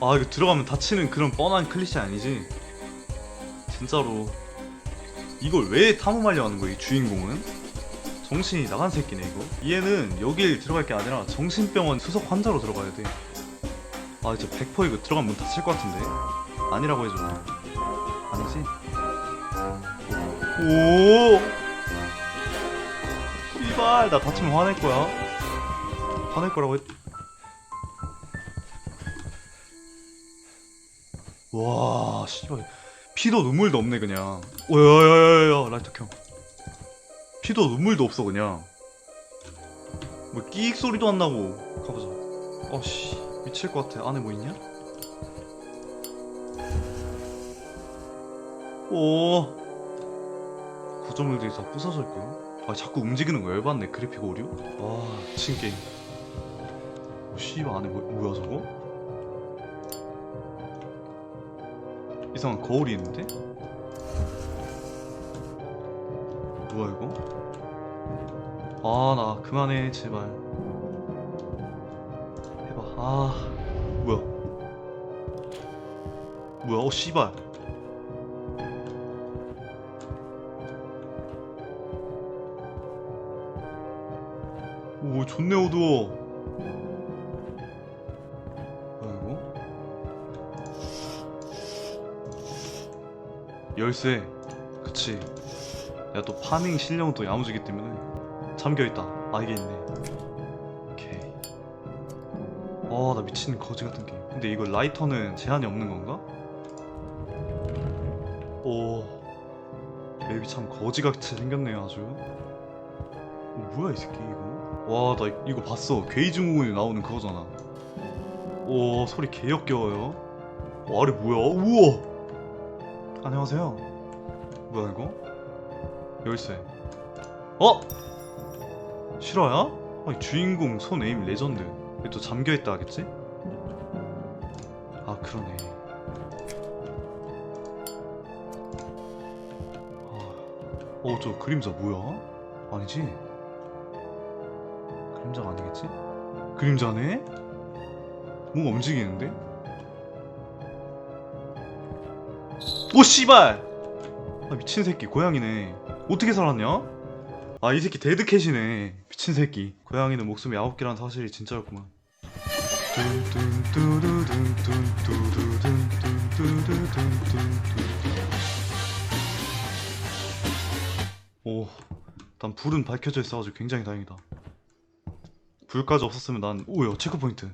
아 이거 들어가면 다치는 그런 뻔한 클리셰 아니지? 진짜로. 이걸 왜 탐험하려 하는 거야 이 주인공은? 정신이 나간 새끼네 이거. 얘는 여길 들어갈 게 아니라 정신병원 수석 환자로 들어가야 돼아 이제 100% 이거 들어가면 문 닫힐 것 같은데? 아니라고 해줘. 아니지? 오! 씨발 나 다치면 화낼 거야. 화낼 거라고 했... 와 씨발. 피도 눈물도 없네 그냥. 오야야야야 라이터 켜. 피도 눈물도 없어 그냥. 뭐 끼익 소리도 안 나고. 가보자. 어씨. 미칠 것 같아. 안에 뭐 있냐? 오. 구조물들이 다 부서져 있고요 아 자꾸 움직이는 거 열받네 그래픽 오류? 와 미친 게임. 오 씨발 안에 뭐, 뭐야 저거? 이상한 거울이 있는데? 뭐야 이거? 아 나 그만해 제발. 해봐. 아 뭐야? 뭐야? 어 씨발. 오 존내 어두워 열쇠. 그치. 내가 또 파밍 실력은 또 야무지기 때문에 잠겨있다. 아 이게 있네. 오케이. 어나 미친 거지 같은 게임. 근데 이거 라이터는 제한이 없는 건가? 오. 맵이 참 거지같이 생겼네요 아주. 어, 뭐야 이 새끼 이거? 와 나 이거 봤어. 괴이증후군에 나오는 그거잖아. 오 소리 개 역겨워요. 어, 아래 뭐야? 우와 안녕하세요. 뭐야 이거? 열쇠. 어? 실화야? 아니 주인공 손 에임 레전드. 왜또 잠겨 있다 하겠지? 아 그러네. 어 저 그림자 뭐야? 아니지? 그림자가 아니겠지? 그림자네? 뭔가 움직이는데? 오 씨발! 아 미친 새끼 고양이네. 어떻게 살았냐? 아 이 새끼 데드캣이네. 미친 새끼. 고양이는 목숨이 아홉 개라는 사실이 진짜였구만. 오, 난 불은 밝혀져 있어가지고 굉장히 다행이다. 불까지 없었으면 난 오야 체크포인트.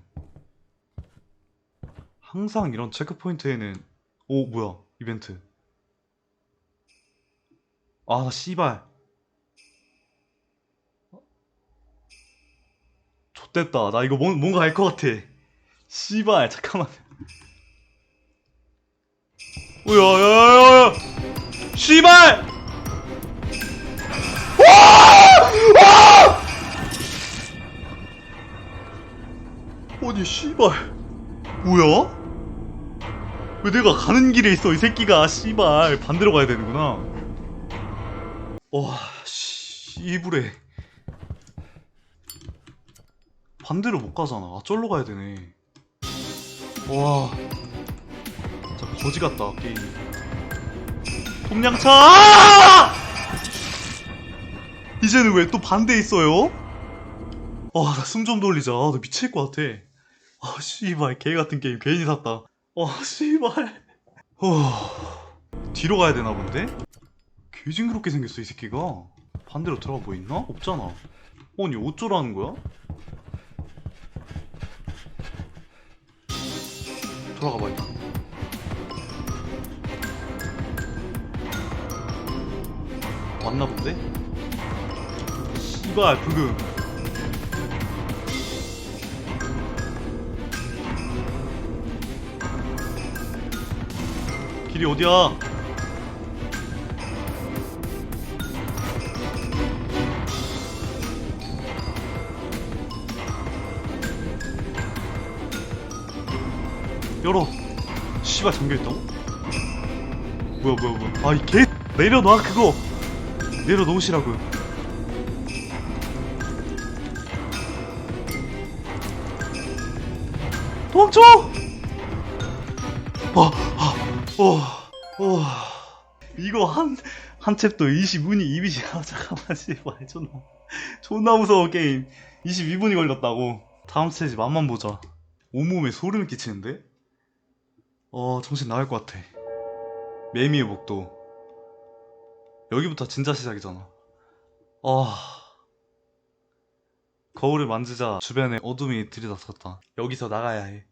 항상 이런 체크포인트에는 오 뭐야 이벤트. 아나 씨발. 좆됐다. 나 이거 뭔, 뭔가 알 것 같아. 씨발 잠깐만. 오야야야야 씨발! 아니 씨발. 뭐야? 왜 내가 가는 길에 있어 이 새끼가? 씨발 반대로 가야 되는구나. 와 씨부래 반대로 못 가잖아. 아 쫄로 가야 되네. 와. 진짜 거지 같다 게임. 톰양차! 아! 이제는 왜 또 반대에 있어요? 와나 숨 좀 돌리자. 나 미칠 것 같아. 아 씨발 개 같은 게임. 괜히 샀다 와 씨발 어 뒤로 가야 되나 본데? 개 징그럽게 생겼어 이 새끼가 반대로 들어가 뭐 있나? 없잖아 아니 어쩌라는 거야? 돌아가 봐 일단 왔나 본데? 씨발 브금 길이 어디야? 열어. 씨발 잠겨 있다고? 뭐야 뭐야 뭐야? 아이 개 내려놔 그거. 내려놓으시라고요. 도망쳐! 어, 어, 어. 이거 한, 한 챕터 20분이 이비지. 아, 잠깐만, 씨발. 존나, 존나 무서워, 게임. 22분이 걸렸다고. 다음 스테이지 맛만 보자. 온몸에 소름이 끼치는데? 어, 정신 나갈 것 같아. 매미의 복도. 여기부터 진짜 시작이잖아. 아. 거울을 만지자 주변에 어둠이 들이닥쳤다. 여기서 나가야 해.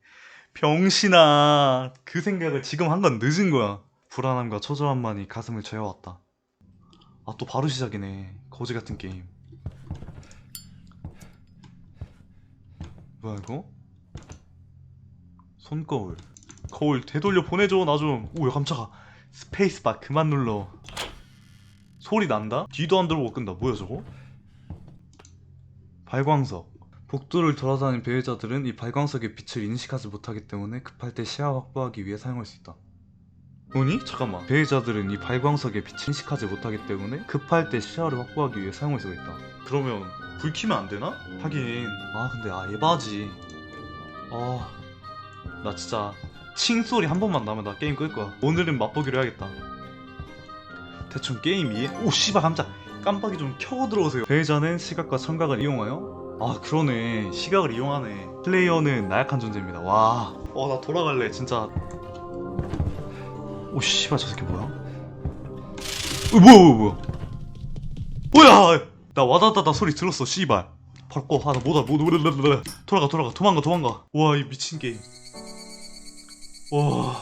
병신아. 그 생각을 지금 한 건 늦은 거야. 불안함과 초조함만이 가슴을 죄어왔다. 아, 또 바로 시작이네. 거지 같은 게임. 뭐야, 이거? 손거울. 거울 되돌려 보내줘, 나 좀. 오, 야, 깜짝아. 스페이스바 그만 눌러. 소리 난다? 뒤도 안 들어보고 끈다. 뭐야, 저거? 발광석. 복도를 돌아다닌 배회자들은 이 발광석의 빛을 인식하지 못하기 때문에 급할 때 시야 확보하기 위해 사용할 수 있다. 뭐니? 잠깐만. 배회자들은 이 발광석의 빛을 인식하지 못하기 때문에 급할 때 시야를 확보하기 위해 사용할 수가 있다. 그러면 불 켜면 안 되나? 하긴. 아 근데 아 에바지. 아. 나 진짜 칭 소리 한 번만 나면 나 게임 끌 거야. 오늘은 맛보기로 해야겠다. 대충 게임 이해? 오 씨발 깜짝. 깜빡이 좀 켜고 들어오세요. 배회자는 시각과 청각을 이용하여 아 그러네. 시각을 이용하네. 플레이어는 나약한 존재입니다. 와 어 나 돌아갈래 진짜. 오 씨발 저 새끼 뭐야? 어 뭐야 뭐야 뭐야? 나 와다다다 소리 들었어 씨발. 바꿔 아나 뭐다 뭐. 돌아가 돌아가. 도망가 도망가. 와 이 미친 게임. 와